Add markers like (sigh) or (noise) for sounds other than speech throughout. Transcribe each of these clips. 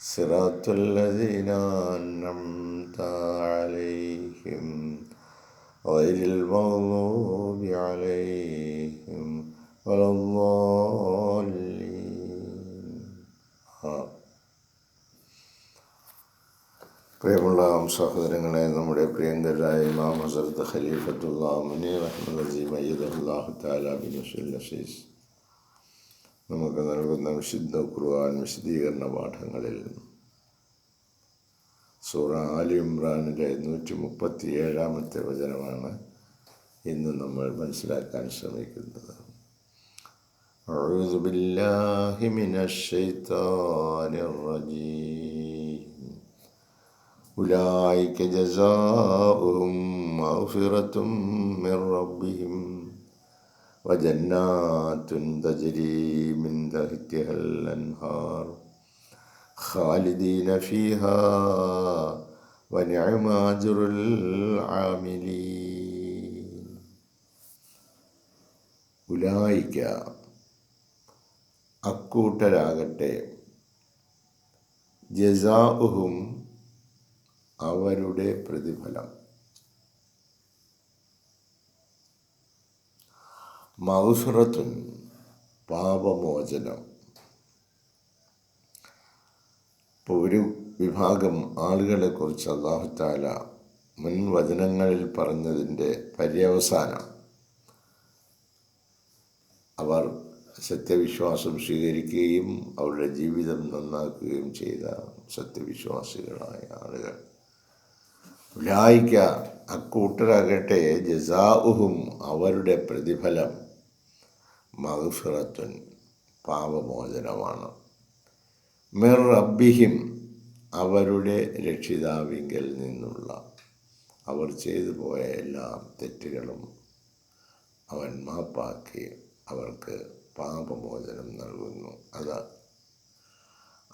صراط الذين أنعمت عليهم غير المغضوب عليهم ولا الضالين آمين. പ്രിയമുള്ള സഹോദരങ്ങളെ നമ്മുടെ പ്രിയങ്കരായ ഇമാം ഹസരത്ത് ഖലീഫത്തുള്ള മുനീർ അഹമ്മദ് അസീം അയ്യദുല്ലാഹു താല ബിൻ അസീസ് നമുക്ക് നൽകുന്ന വിശുദ്ധ ഖുർആൻ വിശദീകരണ പാഠങ്ങളിൽ സൂറ ആലി ഇമ്രാനിലെ നൂറ്റി മുപ്പത്തി ഏഴാമത്തെ വചനമാണ് ഇന്ന് നമ്മൾ മനസ്സിലാക്കാൻ ശ്രമിക്കുന്നത് أعوذ بالله من الشيطان الرجيم أولئك جزاؤهم مغفرة من ربهم وجنات تجري من تحتها الأنهار خالدين فيها ونعم أجر العاملين ഉലായിക്ക അക്കൂട്ടരാകട്ടെ ജസാഉഹും അവരുടെ പ്രതിഫലം മൗസുറത്തുൻ പാപമോചനം. ഇപ്പോൾ ഒരു വിഭാഗം ആളുകളെക്കുറിച്ച് അള്ളാഹുത്താല മുൻ വചനങ്ങളിൽ പറഞ്ഞതിന്റെ പര്യവസാനം. അവർ സത്യവിശ്വാസം സ്വീകരിക്കുകയും അവരുടെ ജീവിതം നന്നാക്കുകയും ചെയ്ത സത്യവിശ്വാസികളായ ആളുകൾ. ഉലായിക്ക അക്കൂട്ടരാകട്ടെ ജസാഉഹും അവരുടെ പ്രതിഫലം മഹഫിറത്തുൻ പാപമോചനമാണ്. മിർ റബ്ബിഹിം അവരുടെ രക്ഷിതാവിങ്കിൽ നിന്നുള്ള അവർ ചെയ്തു പോയ എല്ലാ തെറ്റുകളും അവൻ മാപ്പാക്കി അവർക്ക് പാപമോചനം നൽകുന്നു. അത്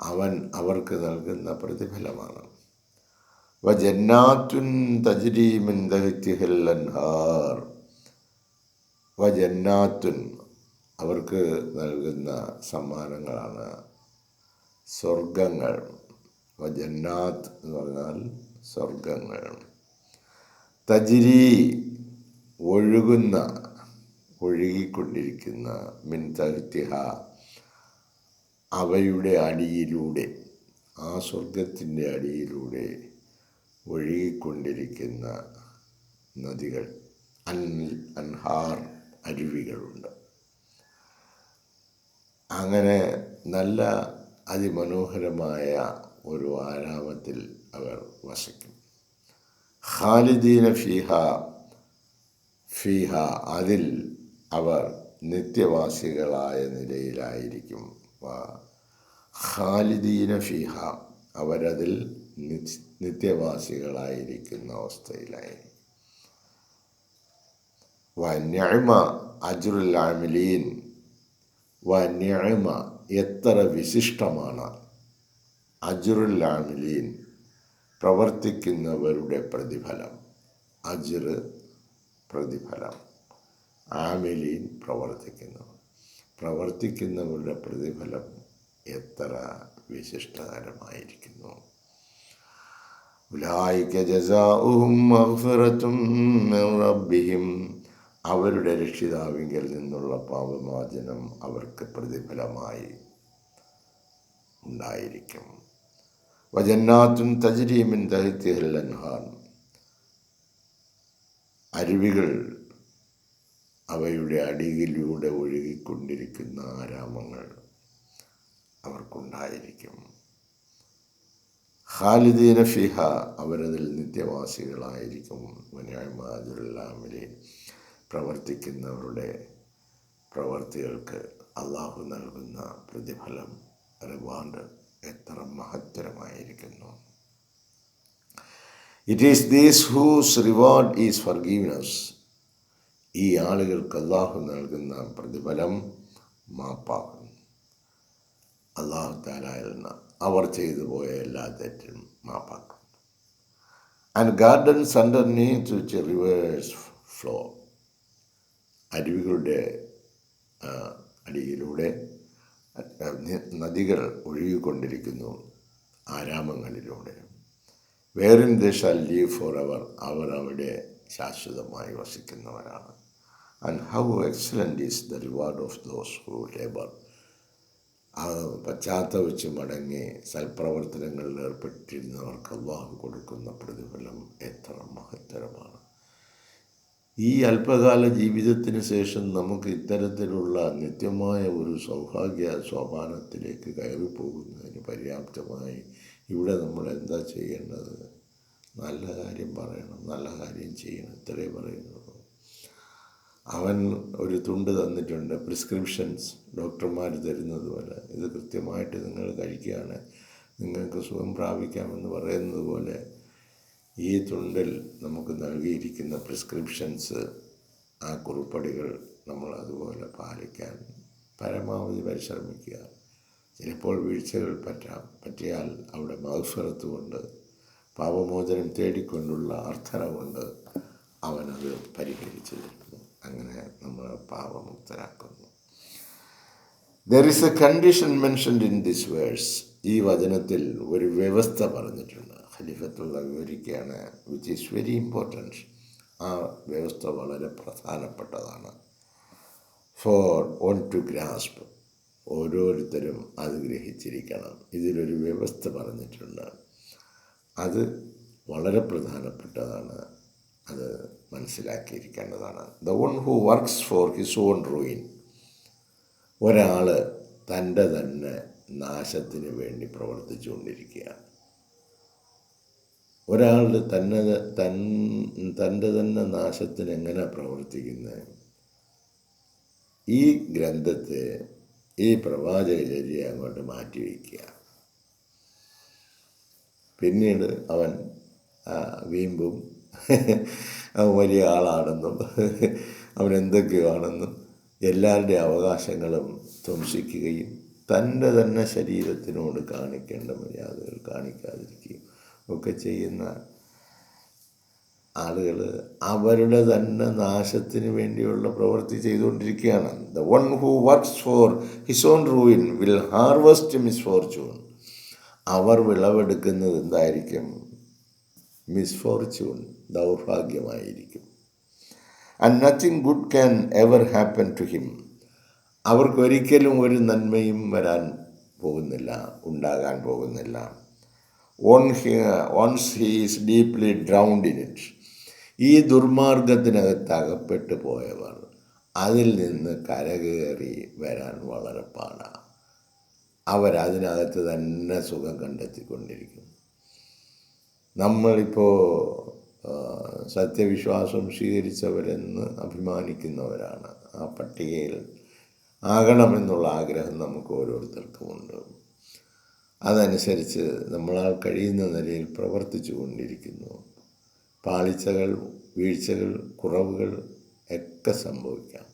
അവൻ അവർക്ക് നൽകുന്ന പ്രതിഫലമാണ്. വ വജന്നാത്തുൻ തജ്രീമിൻ വ വജന്നാത്തുൻ അവർക്ക് നൽകുന്ന സമ്മാനങ്ങളാണ്. സ്വർഗങ്ങൾ ജന്നാത്ത് എന്ന് പറഞ്ഞാൽ സ്വർഗങ്ങൾ തജിരി ഒഴുകുന്ന ഒഴുകിക്കൊണ്ടിരിക്കുന്ന മിൻ അവയുടെ അടിയിലൂടെ ആ സ്വർഗത്തിന്റെ അടിയിലൂടെ ഒഴുകിക്കൊണ്ടിരിക്കുന്ന നദികൾ അൻ അൻഹാർ അരുവികളുണ്ട്. അങ്ങനെ നല്ല അതിമനോഹരമായ ഒരു ആരാമത്തിൽ അവർ വസിക്കും. ഖാലിദീന ഫിഹ ഫിഹ അതിൽ അവർ നിത്യവാസികളായ നിലയിലായിരിക്കും. ഖാലിദീന ഫിഹ അവരതിൽ നിത്യവാസികളായിരിക്കുന്ന അവസ്ഥയിലായിരിക്കും. വന്യമ അജുറുൽ വന്യമ എത്ര വിശിഷ്ടമാണ്. അജുറുൽ പ്രവർത്തിക്കുന്നവരുടെ പ്രതിഫലം. അജിർ പ്രതിഫലം. ആമിലീൻ പ്രവർത്തിക്കുന്നു. പ്രവർത്തിക്കുന്നവരുടെ പ്രതിഫലം എത്ര വിശിഷ്ടകരമായിരിക്കുന്നു. ഉലായിക്ക ജസാഉഹും മഗ്ഫിറത്തും റബ്ബിഹിം അവരുടെ രക്ഷിതാവിങ്കിൽ നിന്നുള്ള പാപമോചനം അവർക്ക് പ്രതിഫലമായി ഉണ്ടായിരിക്കും. വജന്നാത്തും തജരീമിൻ ദഹിത്യഹല്ലൻഹാൻ അരുവികൾ അവയുടെ അടിയിലൂടെ ഒഴുകിക്കൊണ്ടിരിക്കുന്ന ആരാമങ്ങൾ അവർക്കുണ്ടായിരിക്കും. ഖാലിദീന ഫിഹ അവരതിൽ നിത്യവാസികളായിരിക്കും. വനായ്മാജുല്ലാമിലെ പ്രവർത്തിക്കുന്നവരുടെ പ്രവർത്തികൾക്ക് അള്ളാഹു നൽകുന്ന പ്രതിഫലം റിവാർഡ് എത്ര മഹത്തരമായിരിക്കുന്നു. It is these whose reward is forgiveness ഈ ആളുകൾക്ക് അള്ളാഹു നൽകുന്ന പ്രതിഫലം മാപ്പാകും അള്ളാഹു താലായിരുന്ന അവർ ചെയ്തു പോയ എല്ലാ തെറ്റും മാപ്പാക്കും and gardens underneath rivers flow അരുവികളുടെ അടിയിലൂടെ നദികൾ ഒഴുകിക്കൊണ്ടിരിക്കുന്നു ആരാമങ്ങളിലൂടെ. വേറിൻ ദേശ ലീവ് ഫോർ അവർ അവർ അവിടെ ശാശ്വതമായി വസിക്കുന്നവരാണ്. And how excellent is the reward of those who labour പശ്ചാത്തപിച്ച് മടങ്ങി സൽപ്രവർത്തനങ്ങളിൽ ഏർപ്പെട്ടിരുന്നവർക്ക് അള്ളാഹു കൊടുക്കുന്ന പ്രതിഫലം എത്ര മഹത്തരമാണ്. ഈ അല്പകാല ജീവിതത്തിന് ശേഷം നമുക്ക് ഇത്തരത്തിലുള്ള നിത്യമായ ഒരു സൗഭാഗ്യ സോപാനത്തിലേക്ക് കയറി പോകുന്നതിന് പര്യാപ്തമായി ഇവിടെ നമ്മൾ എന്താ ചെയ്യേണ്ടത്? നല്ല കാര്യം പറയണം നല്ല കാര്യം ചെയ്യണം ഇത്രേ പറയുന്നുള്ളൂ. അവൻ ഒരു തുണ്ട് തന്നിട്ടുണ്ട് പ്രിസ്ക്രിപ്ഷൻസ് ഡോക്ടർമാർ തരുന്നത് പോലെ. ഇത് കൃത്യമായിട്ട് നിങ്ങൾ കഴിക്കുകയാണ്. നിങ്ങൾക്ക് സുഖം പ്രാപിക്കാമെന്ന് പറയുന്നത് പോലെ ഈ തുണ്ടിൽ നമുക്ക് നൽകിയിരിക്കുന്ന പ്രിസ്ക്രിപ്ഷൻസ് ആ കുറിപ്പടികൾ നമ്മൾ അതുപോലെ പാലിക്കാൻ പരമാവധി പരിശ്രമിക്കുക. ചിലപ്പോൾ വീഴ്ചകൾ പറ്റാം. പറ്റിയാൽ അവിടെ മഹസ്വരത്ത് കൊണ്ട് പാപമോചനം തേടിക്കൊണ്ടുള്ള അർത്ഥന കൊണ്ട് അവനത് പരിഹരിച്ചു തരുന്നു. അങ്ങനെ നമ്മൾ പാപമുക്തരാക്കുന്നു. There is a condition mentioned in this verse ഈ വചനത്തിൽ ഒരു വ്യവസ്ഥ പറഞ്ഞിട്ടുണ്ട്. ഖലീഫത്തുള്ള വിവരിക്കുകയാണ് വിച്ച് ഈസ് വെരി ഇമ്പോർട്ടന്റ് ആ വ്യവസ്ഥ വളരെ പ്രധാനപ്പെട്ടതാണ്. ഫോർ ഓൺ ടു ഗ്രാസ്പ് ഓരോരുത്തരും അത് ഗ്രഹിച്ചിരിക്കണം. ഇതിലൊരു വ്യവസ്ഥ പറഞ്ഞിട്ടുണ്ട്. അത് വളരെ പ്രധാനപ്പെട്ടതാണ്. അത് മനസ്സിലാക്കിയിരിക്കേണ്ടതാണ്. The one who works for his own ruin ഒരാൾ തന്റെ തന്നെ നാശത്തിന് വേണ്ടി പ്രവർത്തിച്ചുകൊണ്ടിരിക്കുകയാണ്. ഒരാൾ തന്നെ തൻ തന്റെ തന്നെ നാശത്തിന് എങ്ങനെ പ്രവർത്തിക്കുന്നത് ഈ ഗ്രന്ഥത്തെ ഈ പ്രവാചകചര്യ അങ്ങോട്ട് മാറ്റിവെക്കുക പിന്നീട് അവൻ വീമ്പും അവൻ വലിയ ആളാണെന്നും അവൻ എന്തൊക്കെയാണെന്നും എല്ലാവരുടെയും അവകാശങ്ങളും ധ്വംസിക്കുകയും തന്റെ തന്നെ ശരീരത്തിനോട് കാണിക്കേണ്ട മര്യാദകൾ കാണിക്കാതിരിക്കുകയും ഒക്കെ ചെയ്യുന്ന ആളുകൾ അവരുടെ തന്നെ നാശത്തിന് വേണ്ടിയുള്ള പ്രവൃത്തി ചെയ്തുകൊണ്ടിരിക്കുകയാണ്. The one who works for his own ruin will harvest misfortune അവർ വിളവെടുക്കുന്നത് എന്തായിരിക്കും? Misfortune ദൗർഭാഗ്യമായിരിക്കും. And nothing good can ever happen to him അവർക്കൊരിക്കലും ഒരു നന്മയും വരാൻ പോകുന്നില്ല ഉണ്ടാകാൻ പോകുന്നില്ല. Once he is deeply drowned in it ഈ ദുർമാർഗത്തിനകത്ത് അകപ്പെട്ടു പോയവർ അതിൽ നിന്ന് കരകയറി വരാൻ വളരെ പാടാണ് അവരതിനകത്ത് തന്നെ സുഖം കണ്ടെത്തിക്കൊണ്ടിരിക്കും. നമ്മളിപ്പോൾ സത്യവിശ്വാസം സ്വീകരിച്ചവരെന്ന് അഭിമാനിക്കുന്നവരാണ്. ആ പട്ടികയിൽ ആകണമെന്നുള്ള ആഗ്രഹം നമുക്ക് ഓരോരുത്തർക്കുമുണ്ട് അതനുസരിച്ച് നമ്മളാൽ കഴിയുന്ന നിലയിൽ പ്രവർത്തിച്ചു കൊണ്ടിരിക്കുന്നു. പാളിച്ചകൾ വീഴ്ചകൾ കുറവുകൾ ഒക്കെ സംഭവിക്കാം.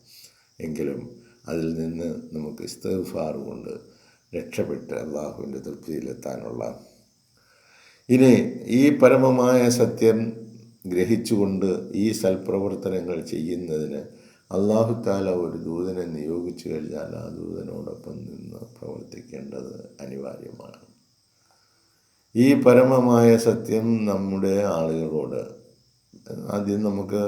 എങ്കിലും അതിൽ നിന്ന് നമുക്ക് ഇസ്തഫാർ കൊണ്ട് രക്ഷപ്പെട്ട് അള്ളാഹുവിന്റെ തൃപ്തിയിലെത്താനുള്ള ഇനി ഈ പരമമായ സത്യം ഗ്രഹിച്ചുകൊണ്ട് ഈ സൽപ്രവർത്തനങ്ങൾ ചെയ്യുന്നതിന് അള്ളാഹു താല ഒരു ദൂതനെ നിയോഗിച്ചു കഴിഞ്ഞാൽ ആ ദൂതനോടൊപ്പം നിന്ന് പ്രവർത്തിക്കേണ്ടത് അനിവാര്യമാണ്. ഈ പരമമായ സത്യം നമ്മുടെ ആളുകളോട് ആദ്യം നമുക്ക്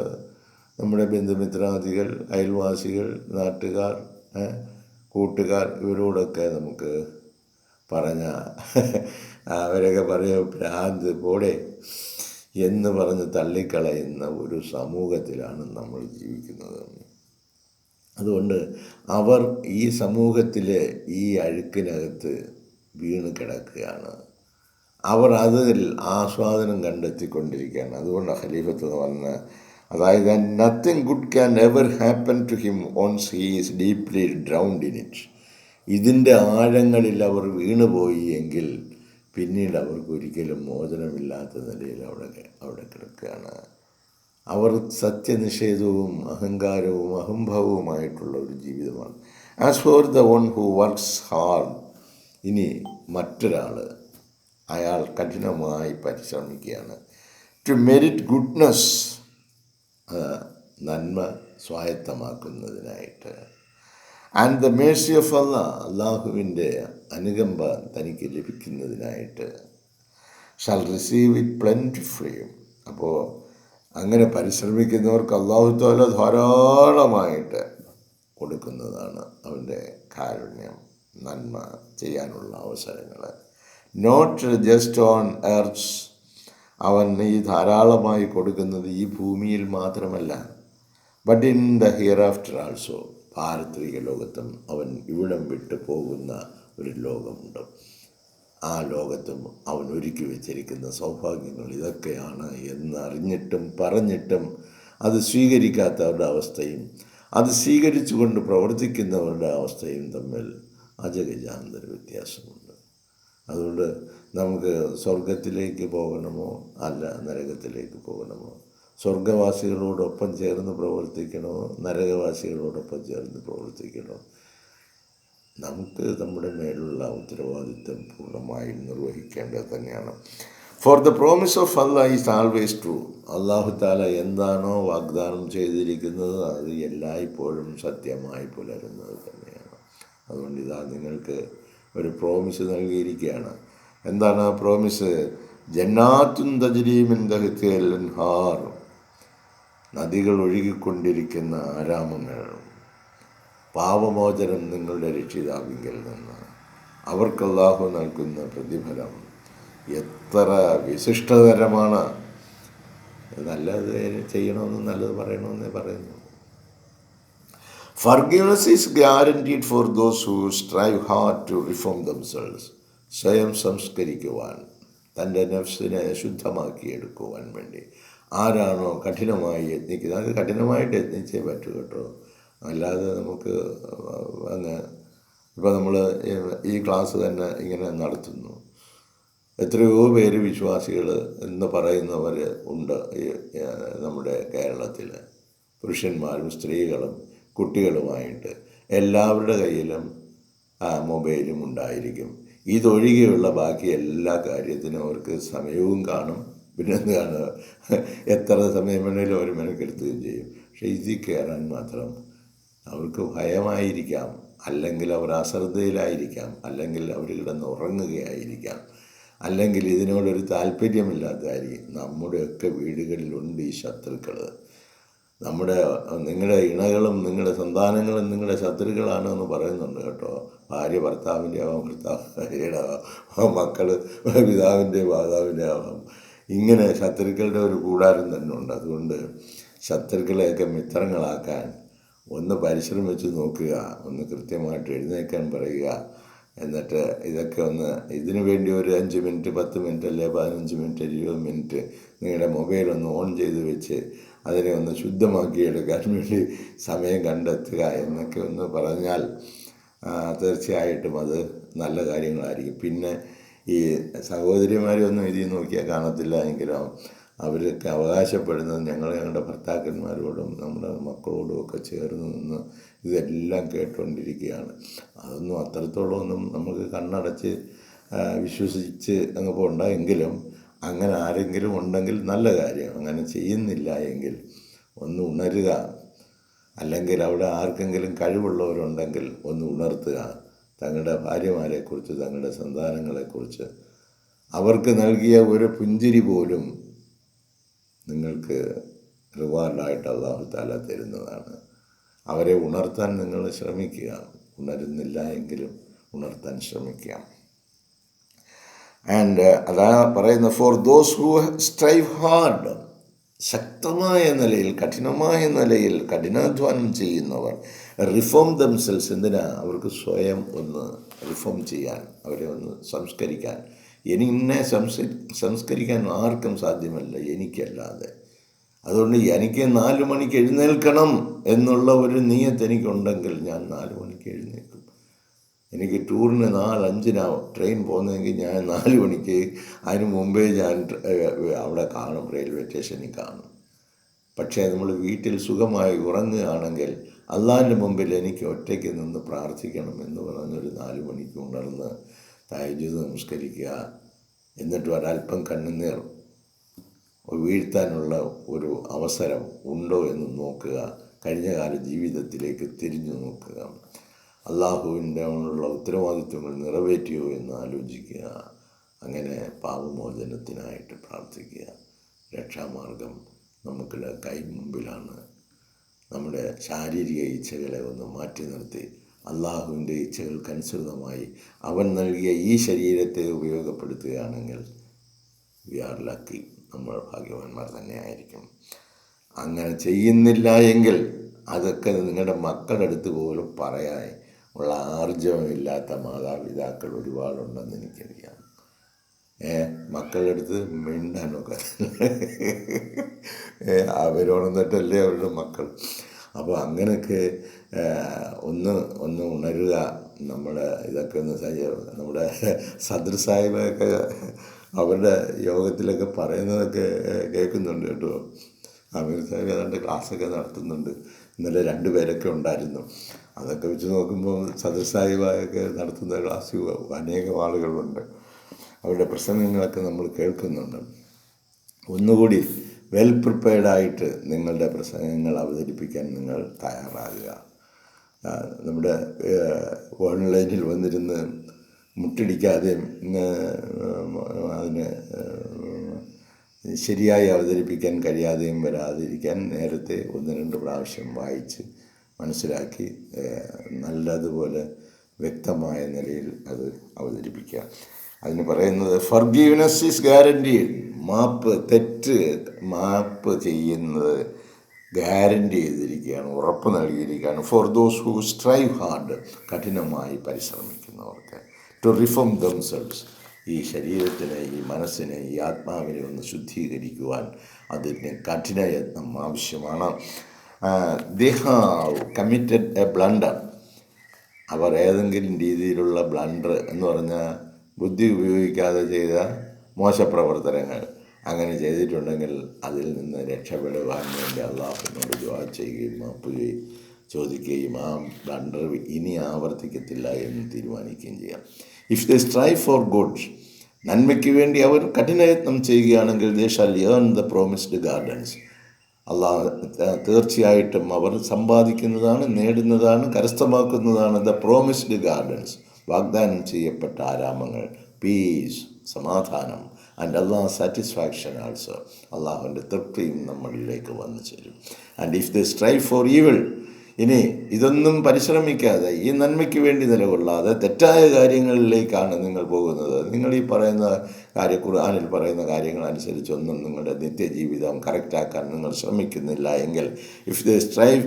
നമ്മുടെ ബന്ധുമിത്രാദികൾ അയൽവാസികൾ നാട്ടുകാർ കൂട്ടുകാർ ഇവരോടൊക്കെ നമുക്ക് പറഞ്ഞ അവരൊക്കെ പറയും ഭ്രാന്ത് പോടെ എന്ന് പറഞ്ഞ് തള്ളിക്കളയുന്ന ഒരു സമൂഹത്തിലാണ് നമ്മൾ ജീവിക്കുന്നത്. അതുകൊണ്ട് അവർ ഈ സമൂഹത്തിൽ ഈ അഴുക്കിനകത്ത് വീണ് കിടക്കുകയാണ്. അവർ അതിൽ ആസ്വാദനം കണ്ടെത്തിക്കൊണ്ടിരിക്കുകയാണ്. അതുകൊണ്ട് ഖലീഫത്ത് എന്ന് പറഞ്ഞ അതായത് nothing good can ever happen to him once he is deeply drowned in it ഇതിന്റെ ആഴങ്ങളിൽ അവർ വീണുപോയി എങ്കിൽ പിന്നീട് അവർക്ക് ഒരിക്കലും മോചനമില്ലാത്ത നിലയിൽ അവിടെ അവിടെ കിടക്കുകയാണ്. അവർ സത്യനിഷേധവും അഹങ്കാരവും അഹംഭാവവുമായിട്ടുള്ള ഒരു ജീവിതമാണ്. As for the one who works hard ഇനി മറ്റൊരാൾ അയാൾ കഠിനമായി പരിശ്രമിക്കുകയാണ്. ടു മെരിറ്റ് ഗുഡ്നസ് നന്മ സ്വായത്തമാക്കുന്നതിനായിട്ട്. ആൻഡ് ദ മേഴ്സി ഓഫ് അല്ല അള്ളാഹുവിന്റെ അനുകമ്പ തനിക്ക് ലഭിക്കുന്നതിനായിട്ട്. ഷാൽ റിസീവ് ഇറ്റ് പ്ലന്റ് ഫ്രീയും അപ്പോൾ അങ്ങനെ പരിശ്രമിക്കുന്നവർക്ക് അള്ളാഹു തോല ധാരാളമായിട്ട് കൊടുക്കുന്നതാണ് അവന്റെ കാരുണ്യം നന്മ ചെയ്യാനുള്ള അവസരങ്ങൾ നോട്ട് ജസ്റ്റ് ഓൺ എർത്ത്സ് അവൻ ഈ ധാരാളമായി കൊടുക്കുന്നത് ഈ ഭൂമിയിൽ മാത്രമല്ല. But in the hereafter also പാരത്രിക ലോകത്തും അവൻ ഇവിടം വിട്ട് പോകുന്ന ഒരു ലോകമുണ്ട്. ആ ലോകത്തും അവൻ ഒരുക്കി വെച്ചിരിക്കുന്ന സൗഭാഗ്യങ്ങൾ ഇതൊക്കെയാണ് എന്നറിഞ്ഞിട്ടും പറഞ്ഞിട്ടും അത് സ്വീകരിക്കാത്തവരുടെ അവസ്ഥയും അത് സ്വീകരിച്ചുകൊണ്ട് പ്രവർത്തിക്കുന്നവരുടെ അവസ്ഥയും തമ്മിൽ അജഗജാന്തര വ്യത്യാസമുണ്ട്. അതുകൊണ്ട് നമുക്ക് സ്വർഗത്തിലേക്ക് പോകണമോ അല്ല നരകത്തിലേക്ക് പോകണമോ? സ്വർഗവാസികളോടൊപ്പം ചേർന്ന് പ്രവർത്തിക്കണമോ നരകവാസികളോടൊപ്പം ചേർന്ന് പ്രവർത്തിക്കണോ? നമുക്ക് നമ്മുടെ മേലുള്ള ഉത്തരവാദിത്വം പൂർണമായും നിർവഹിക്കേണ്ടത് തന്നെയാണ്. ഫോർ ദ പ്രോമിസ് ഓഫ് അല്ല ഈസ് ആൾവേസ് ട്രൂ അള്ളാഹു താല എന്താണോ വാഗ്ദാനം ചെയ്തിരിക്കുന്നത് അത് എല്ലായ്പ്പോഴും സത്യമായി പുലരുന്നത് തന്നെയാണ്. അതുകൊണ്ട് ഇതാ നിങ്ങൾക്ക് ഒരു പ്രോമിസ് നൽകിയിരിക്കുകയാണ്. എന്താണ് ആ പ്രോമിസ് ജന്നാത്തും തജരീമിൻ ഹാർ നദികൾ ഒഴുകിക്കൊണ്ടിരിക്കുന്ന ആരാമങ്ങൾ. പാപമോചനം നിങ്ങളുടെ രക്ഷിതാവിങ്കിൽ നിന്ന്. അവർക്ക് നൽകുന്ന പ്രതിഫലം എത്ര വിശിഷ്ടതരമാണ്. നല്ലത് ചെയ്യണമെന്ന് നല്ലത് പറയണമെന്നേ പറയുന്നു forgiveness is guaranteed for those who strive hard to reform themselves സ്വയം സംസ്കരിക്കുവാൻ തന്റെ നഫ്സിനെ ശുദ്ധമാക്കിയെടുക്കുവാൻ വേണ്ടി. ആരാണോ കഠിനമായി യത്നിക്കുന്നത്? അത് കഠിനമായിട്ട് യത്നിച്ചേ പറ്റൂ കേട്ടോ. അല്ലാതെ നമുക്ക് അങ്ങ് ഇപ്പോൾ നമ്മൾ ഈ ക്ലാസ് തന്നെ ഇങ്ങനെ നടത്തുന്നു. എത്രയോ പേര് വിശ്വാസികൾ എന്ന് പറയുന്നവർ ഉണ്ട് നമ്മുടെ കേരളത്തിൽ പുരുഷന്മാരും സ്ത്രീകളും കുട്ടികളുമായിട്ട് എല്ലാവരുടെ കയ്യിലും മൊബൈലും ഉണ്ടായിരിക്കും. ഇതൊഴികെയുള്ള ബാക്കി എല്ലാ കാര്യത്തിനും അവർക്ക് സമയവും കാണും. പിന്നെ എന്താണ്? എത്ര സമയം വേണമെങ്കിലും അവർ മെനക്കെടുത്തുകയും ചെയ്യും. പക്ഷേ ഇതിൽ കയറാൻ മാത്രം അവർക്ക് ഭയമായിരിക്കാം. അല്ലെങ്കിൽ അവർ അശ്രദ്ധയിലായിരിക്കാം. അല്ലെങ്കിൽ അവർ കിടന്ന് ഉറങ്ങുകയായിരിക്കാം. അല്ലെങ്കിൽ ഇതിനോടൊരു താല്പര്യമില്ലാത്തതായിരിക്കും. നമ്മുടെയൊക്കെ വീടുകളിലുണ്ട് ഈ ശത്രുക്കൾ. നമ്മുടെ നിങ്ങളുടെ ഇണകളും നിങ്ങളുടെ സന്താനങ്ങളും നിങ്ങളുടെ ശത്രുക്കളാണ് എന്ന് പറയുന്നുണ്ട് കേട്ടോ. ഭാര്യ ഭർത്താവിന്റെ ആവാം ഭർത്താവ് ഭാര്യയുടെ ആവാം മക്കൾ പിതാവിന്റെ മാതാവിന്റെ ആവാം. ഇങ്ങനെ ശത്രുക്കളുടെ ഒരു കൂടാരം തന്നെ ഉണ്ട്. അതുകൊണ്ട് ശത്രുക്കളെയൊക്കെ മിത്രങ്ങളാക്കാൻ ഒന്ന് പരിശ്രമിച്ച് നോക്കുക ഒന്ന് കൃത്യമായിട്ട് എഴുന്നേൽക്കാൻ പറയുക. എന്നിട്ട് ഇതൊക്കെ ഒന്ന് ഇതിനു വേണ്ടി ഒരു അഞ്ച് മിനിറ്റ് പത്ത് മിനിറ്റ് അല്ലെ പതിനഞ്ച് മിനിറ്റ് ഇരുപത് മിനിറ്റ് നിങ്ങളുടെ മൊബൈൽ ഒന്ന് ഓൺ ചെയ്ത് വെച്ച് അതിനെ ഒന്ന് ശുദ്ധമാക്കി എടുക്കാൻ വേണ്ടി സമയം കണ്ടെത്തുക എന്നൊക്കെ ഒന്ന് പറഞ്ഞാൽ തീർച്ചയായിട്ടും അത് നല്ല കാര്യങ്ങളായിരിക്കും. പിന്നെ ഈ സഹോദരിമാരൊന്നും ഇതിൽ നോക്കിയാൽ കാണത്തില്ല എങ്കിലും അവരൊക്കെ അവകാശപ്പെടുന്നത് ഞങ്ങൾ ഞങ്ങളുടെ ഭർത്താക്കന്മാരോടും നമ്മുടെ മക്കളോടും ഒക്കെ ചേർന്ന് നിന്ന് ഇതെല്ലാം കേട്ടുകൊണ്ടിരിക്കുകയാണ് അതൊന്നും അത്രത്തോളം ഒന്നും നമുക്ക് കണ്ണടച്ച് വിശ്വസിച്ച് അങ്ങ് പോകണ്ട എങ്കിലും അങ്ങനെ ആരെങ്കിലും ഉണ്ടെങ്കിൽ നല്ല കാര്യം. അങ്ങനെ ചെയ്യുന്നില്ല എങ്കിൽ ഒന്ന് ഉണരുക. അല്ലെങ്കിൽ അവിടെ ആർക്കെങ്കിലും കഴിവുള്ളവരുണ്ടെങ്കിൽ ഒന്ന് ഉണർത്തുക. തങ്ങളുടെ ഭാര്യമാരെക്കുറിച്ച് തങ്ങളുടെ സന്താനങ്ങളെക്കുറിച്ച്. അവർക്ക് നൽകിയ ഒരു പുഞ്ചിരി പോലും നിങ്ങൾക്ക് റിവാർഡായിട്ട് അള്ളാഹു താല തരുന്നതാണ്. അവരെ ഉണർത്താൻ നിങ്ങൾ ശ്രമിക്കുക. ഉണരുന്നില്ല എങ്കിലും ഉണർത്താൻ ശ്രമിക്കുക. ആൻഡ് അതാ പറയുന്ന for those who strive hard ശക്തമായ നിലയിൽ കഠിനമായ നിലയിൽ കഠിനാധ്വാനം ചെയ്യുന്നവർ റിഫോം ദംസെൽസ് എന്തിനാ? അവർക്ക് സ്വയം ഒന്ന് റിഫോം ചെയ്യാൻ അവരെ ഒന്ന് സംസ്കരിക്കാൻ. എന്നെ സംസ് സംസ്കരിക്കാൻ ആർക്കും സാധ്യമല്ല എനിക്കല്ലാതെ. അതുകൊണ്ട് എനിക്ക് നാല് മണിക്ക് എഴുന്നേൽക്കണം എന്നുള്ള ഒരു നീയത്ത് എനിക്കുണ്ടെങ്കിൽ ഞാൻ നാല് മണിക്ക് എഴുന്നേൽക്കും. എനിക്ക് ടൂറിന് നാലഞ്ചിനാവും ട്രെയിൻ പോകുന്നതെങ്കിൽ ഞാൻ നാല് മണിക്ക് അതിന് മുമ്പേ ഞാൻ അവിടെ കാണും റെയിൽവേ സ്റ്റേഷനിൽ കാണും. പക്ഷേ നമ്മൾ വീട്ടിൽ സുഖമായി ഉറങ്ങുകയാണെങ്കിൽ അള്ളാഹിന്റെ മുമ്പിൽ എനിക്ക് ഒറ്റയ്ക്ക് നിന്ന് പ്രാർത്ഥിക്കണം എന്ന് പറഞ്ഞൊരു നാല് മണിക്ക് ഉണർന്ന് തായജുദ് നമസ്കരിക്കുക. എന്നിട്ട് ഒരല്പം കണ്ണുനീർ വീഴ്ത്താനുള്ള ഒരു അവസരം ഉണ്ടോ എന്ന് നോക്കുക. കഴിഞ്ഞ കാല ജീവിതത്തിലേക്ക് തിരിഞ്ഞു നോക്കുക. അള്ളാഹുവിന്റെ ഉള്ള ഉത്തരവാദിത്വങ്ങൾ നിറവേറ്റിയോ എന്ന് ആലോചിക്കുക. അങ്ങനെ പാപമോചനത്തിനായിട്ട് പ്രാർത്ഥിക്കുക. രക്ഷാമാർഗം നമുക്കുള്ള കൈ മുമ്പിലാണ്. നമ്മുടെ ശാരീരിക ഇച്ഛകളെ ഒന്ന് മാറ്റി നിർത്തി. അള്ളാഹുവിന്റെ ഇച്ഛകൾക്കനുസൃതമായി അവൻ നൽകിയ ഈ ശരീരത്തെ ഉപയോഗപ്പെടുത്തുകയാണെങ്കിൽ വി ആർ ലക്കി നമ്മൾ ഭാഗ്യവാന്മാർ തന്നെയായിരിക്കും അങ്ങനെ ചെയ്യുന്നില്ല എങ്കിൽ അതൊക്കെ നിങ്ങളുടെ മക്കളുടെ അടുത്ത് പോലും പറയാൻ ഉള്ള ആർജവമില്ലാത്ത മാതാപിതാക്കൾ ഒരുപാടുണ്ടെന്ന് എനിക്കറിയാം. ഏ മക്കളുടെ അടുത്ത് മിണ്ടാനൊക്കെ (laughs) അവരോണെന്നിട്ടല്ലേ അവരുടെ മക്കൾ. അപ്പോൾ അങ്ങനെയൊക്കെ ഒന്ന് ഒന്ന് ഉണരുക നമ്മുടെ ഇതൊക്കെ ഒന്ന് നമ്മുടെ സദർ സാഹിബൊക്കെ അവരുടെ യോഗത്തിലൊക്കെ പറയുന്നതൊക്കെ കേൾക്കുന്നുണ്ട് കേട്ടോ. അമീർ സാഹിബ് ഏതാണ്ട് ക്ലാസ്സൊക്കെ നടത്തുന്നുണ്ട്. ഇന്നലെ രണ്ട് പേരൊക്കെ ഉണ്ടായിരുന്നു. അതൊക്കെ വെച്ച് നോക്കുമ്പോൾ സദർ സാഹിബൊക്കെ നടത്തുന്ന ക്ലാസ് അനേകം ആളുകളുണ്ട്. അവരുടെ പ്രസംഗങ്ങളൊക്കെ നമ്മൾ കേൾക്കുന്നുണ്ട്. ഒന്നുകൂടി വെൽ പ്രിപ്പയർഡായിട്ട് നിങ്ങളുടെ പ്രസംഗങ്ങൾ അവതരിപ്പിക്കാൻ നിങ്ങൾ തയ്യാറാകുക. നമ്മുടെ ഓൺലൈനിൽ വന്നിരുന്ന് മുട്ടിടിക്കാതെയും അതിന് ശരിയായി അവതരിപ്പിക്കാൻ കഴിയാതെയും വരാതിരിക്കാൻ നേരത്തെ ഒന്ന് രണ്ട് പ്രാവശ്യം വായിച്ച് മനസ്സിലാക്കി നല്ലതുപോലെ വ്യക്തമായ നിലയിൽ അത് അവതരിപ്പിക്കുക. അതിന് പറയുന്നത് ഫർഗീവ്നെസ് ഈസ് ഗ്യാരന്റി മാപ്പ് തെറ്റ് മാപ്പ് ചെയ്യുന്നത് ഗ്യാരന്റി ചെയ്തിരിക്കുകയാണ് ഉറപ്പ് നൽകിയിരിക്കുകയാണ് for those who strive hard കഠിനമായി പരിശ്രമിക്കുന്നവർക്ക്. ടു റിഫോം ദംസെൽസ് ഈ ശരീരത്തിനെ ഈ മനസ്സിനെ ഈ ആത്മാവിനെ ഒന്ന് ശുദ്ധീകരിക്കുവാൻ അതിന് കഠിനയത്നം ആവശ്യമാണ്. ദേ കമ്മിറ്റഡ് എ ബ്ലണ്ടർ അവർ ഏതെങ്കിലും രീതിയിലുള്ള ബ്ലണ്ടർ എന്ന് പറഞ്ഞാൽ ബുദ്ധി ഉപയോഗിക്കാതെ ചെയ്ത മോശപ്രവർത്തനങ്ങൾ അങ്ങനെ ചെയ്തിട്ടുണ്ടെങ്കിൽ അതിൽ നിന്ന് രക്ഷപ്പെടുവാൻ വേണ്ടി അള്ളാഹുവിനോട് ദ്വാ ചെയ്യുകയും മാപ്പ് ചോദിക്കുകയും ആ ബ്ലണ്ടർ ഇനി ആവർത്തിക്കത്തില്ല എന്ന് തീരുമാനിക്കുകയും ചെയ്യാം. If they strive for good നന്മയ്ക്ക് വേണ്ടി അവർ കഠിനയത്നം ചെയ്യുകയാണെങ്കിൽ they shall the promised gardens Allah തീർച്ചയായിട്ടും അവർ സമ്പാദിക്കുന്നതാണ് നേടുന്നതാണ് കരസ്ഥമാക്കുന്നതാണ് ദ പ്രോമിസ്ഡ് ഗാർഡൻസ് വാഗ്ദാനം ചെയ്യപ്പെട്ട ആരാമങ്ങൾ. പീസ് സമാധാനം ആൻഡ് അല്ലാ സാറ്റിസ്ഫാക്ഷൻ ആൾസോ അള്ളാഹുവിന്റെ തൃപ്തിയും നമ്മളിലേക്ക് വന്നു ചേരും. And if they strive for evil ഇനി ഇതൊന്നും പരിശ്രമിക്കാതെ ഈ നന്മയ്ക്ക് വേണ്ടി നിലകൊള്ളാതെ തെറ്റായ കാര്യങ്ങളിലേക്കാണ് നിങ്ങൾ പോകുന്നത്. നിങ്ങൾ ഈ പറയുന്ന കാര്യ ഖുർആാനിൽ പറയുന്ന കാര്യങ്ങൾ അനുസരിച്ചൊന്നും നിങ്ങളുടെ നിത്യജീവിതം കറക്റ്റാക്കാൻ നിങ്ങൾ ശ്രമിക്കുന്നില്ല. എങ്കിൽ if they strive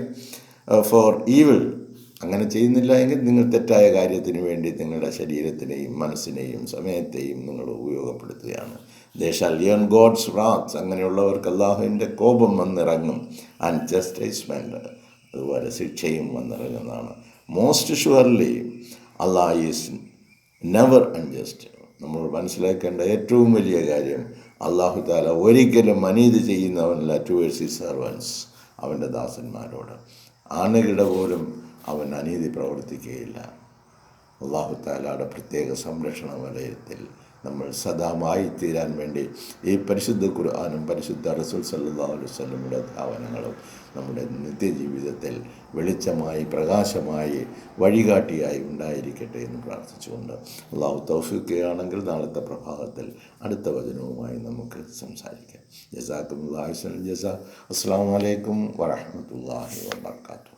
for evil അങ്ങനെ ചെയ്യുന്നില്ല എങ്കിൽ നിങ്ങൾ തെറ്റായ കാര്യത്തിന് വേണ്ടി നിങ്ങളുടെ ശരീരത്തിനെയും മനസ്സിനെയും സമയത്തെയും നിങ്ങൾ ഉപയോഗപ്പെടുത്തുകയാണ്. ദേശാൽ ലിയൺ ഗോഡ്സ് റാത്ത്സ് അങ്ങനെയുള്ളവർക്ക് അള്ളാഹുവിന്റെ കോപം വന്നിറങ്ങും. ആൻഡ് അതുപോലെ ശിക്ഷയും വന്നിറങ്ങുന്നതാണ്. Most surely Allah is never unjust നമ്മൾ മനസ്സിലാക്കേണ്ട ഏറ്റവും വലിയ കാര്യം അള്ളാഹു താല ഒരിക്കലും അനീതി ചെയ്യുന്നവനല്ല ടുവേഴ്സ് ഈ സെർവൻസ് അവന്റെ ദാസന്മാരോട്. ആണുകിട പോലും അവൻ അനീതി പ്രവർത്തിക്കുകയില്ല. അള്ളാഹുത്താലയുടെ പ്രത്യേക സംരക്ഷണ വലയത്തിൽ നമ്മൾ സദാമായി തീരാൻ വേണ്ടി ഈ പരിശുദ്ധ ഖുർആാനും പരിശുദ്ധ റസൂൽ സല്ലാ വല്ലമിയുടെ ധാവനങ്ങളും നമ്മുടെ നിത്യജീവിതത്തിൽ വെളിച്ചമായി പ്രകാശമായി വഴികാട്ടിയായി ഉണ്ടായിരിക്കട്ടെ എന്ന് പ്രാർത്ഥിച്ചുകൊണ്ട് അള്ളാഹു തൗഫിക്കുകയാണെങ്കിൽ നാളത്തെ പ്രഭാതത്തിൽ അടുത്ത വചനവുമായി നമുക്ക് സംസാരിക്കാം. ജസാക്കും ജസാ. അസ്സാം വലൈക്കും വരഹമത്തല്ലാഹി വാത്തു